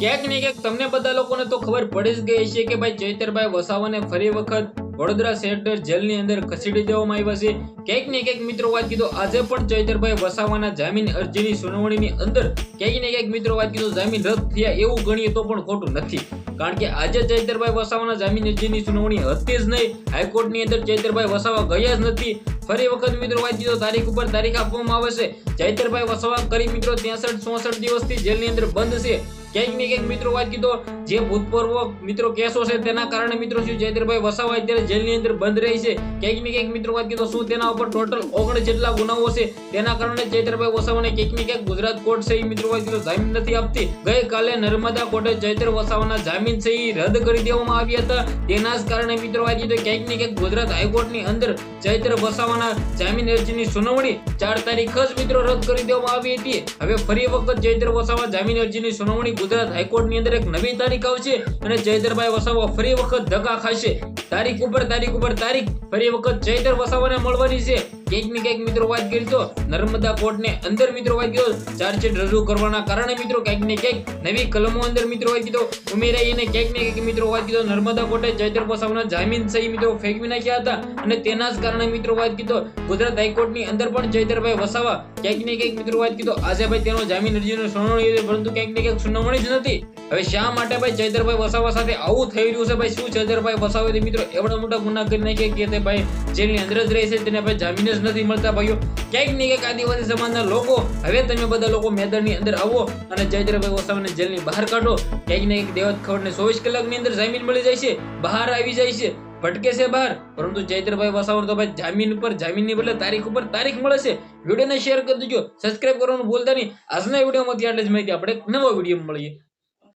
ક્યાંક ને ક્યાંક તમને બધા લોકોને તો ખબર પડી જ ગઈ છે કે ભાઈ ચૈતરભાઈ વસાવાને ફરી વખત વડોદરા સેન્ટર જેલની અંદર ખસેડી દેવામાં આવ્યા છે. ક્યાંક ને ક્યાંક મિત્રો વાત કીધો, આજે પણ ચૈતરભાઈ વસાવાના જામીન અરજીની સુનાવણીની અંદર ક્યાંક ને ક્યાંક મિત્રો વાત કીધો, જામીન રદ થયા એવું ગણીએ તો પણ ખોટું નથી. કારણ કે આજે ચૈતરભાઈ વસાવાના જામીન અરજીની સુનાવણી હતી જ નહીં. હાઈકોર્ટની અંદર ચૈતરભાઈ વસાવા ગયા જ નથી. ફરી વખત મિત્રો વાત કીધો, તારીખ ઉપર તારીખ આપવામાં આવે છે. ચૈતરભાઈ વસાવા કરી મિત્રો ત્રેસઠ ચોસઠ દિવસથી જેલની અંદર બંધ છે. ક્યાંક ને ક્યાંક મિત્રો વાત કીધો, જે ભૂતપૂર્વ મિત્રો કેસો છે તેના કારણે મિત્રો શું જયદ્રભાઈ વસાવા અત્યારે જેલની અંદર બંધ રહી છે. ક્યાંક ને ક્યાંક મિત્રો વાત કીધો, શું તેના ઉપર ટોટલ ઓગણ જેટલા ગુનાઓ છે તેના કારણે જયદ્રભાઈ વસાવાને ક્યાંક ને ક્યાંક ગુજરાત કોર્ટ છે મિત્રો વાત કીધો, જામીન નથી આપતી. ગઈકાલે નર્મદા કોર્ટે જયદ્ર વસાવાના જામીન છે રદ કરી દેવામાં આવ્યા હતા. તેના જ કારણે મિત્રો વાત કીધો ક્યાંક ને ક્યાંક ગુજરાત હાઈકોર્ટની અંદર ચૈત્ર વસાવાના જામીન અરજીની સુનાવણી ચાર તારીખ જ મિત્રો રદ કરી દેવામાં આવી હતી. હવે ફરી વખત ચૈત્ર વસાવા જામીન અરજીની સુનાવણી ગુજરાત હાઈકોર્ટની અંદર એક નવી તારીખ આવશે અને ચૈતરભાઈ વસાવા ફરી વખત ધક્કા ખાશે. તારીખ ઉપર તારીખ ઉપર, તારીખ. ફરી વખત ચૈતર વસાવાને મળવાની છે. ક્યાંક ને ક્યાંક મિત્રો વાત કરી તો નર્મદા કોર્ટને અંદર મિત્રો વાત કર્યો ચાર્જશીટ રજૂ કરવાના કારણે મિત્રો ક્યાંક ને ક્યાંક નવી કલમો અંદર મિત્રો વાત કીધો ઉમેરાઈ અને ક્યાંક ને ક્યાંક મિત્રો વાત કીધો નર્મદા કોર્ટે ચૈતર પોસાવના જામીન સહી મિત્રો ફેંકવી નાખ્યા હતા. અને તેના જ કારણે મિત્રો વાત કીધો ગુજરાત હાઈકોર્ટની અંદર પણ ચૈતરભાઈ વસાવા ક્યાંક ને ક્યાંક મિત્રો વાત કીધો આજે ભાઈ તેનો જામીન અરજીનો સુનાવણી પરંતુ ક્યાંક ને ક્યાંક સુનાવણી જ નથી. હવે શા માટે ભાઈ ચૈતરભાઈ વસાવા સાથે આવું થઈ રહ્યું છે ભાઈ? શું ચૈતરભાઈ વસાવે મિત્રો એવડા મોટા ગુના કરી નાખ્યા કે ભાઈ જેલની અંદર જ રહેશે તેને ભાઈ જામીન જ નથી મળતા ભાઈઓ. ક્યાંક ને ક્યાંક આદિવાસી સમાજના લોકો. હવે તમે બધા લોકો મેદાનની અંદર આવો અને જયદ્રભાઈ વસાવાને જેલની બહાર કાઢો. ક્યાંક ને ક્યાંક દેવત ખવડને ચોવીસ કલાકની અંદર જામીન મળી જાય છે. બહાર આવી જાય છે. ભટકે છે બહાર. પરંતુ ચૈત્રભાઈ વસાવર તો ભાઈ જામીન ઉપર, જામીનની બદલે તારીખ ઉપર તારીખ મળે છે. વિડીયોને શેર કરી દેજો. સબસ્ક્રાઇબ કરવાનું ભૂલતા નહીં. આજના વિડીયોમાંથી આટલી જ માહિતી. આપણે નવો વીડિયો મળીએ.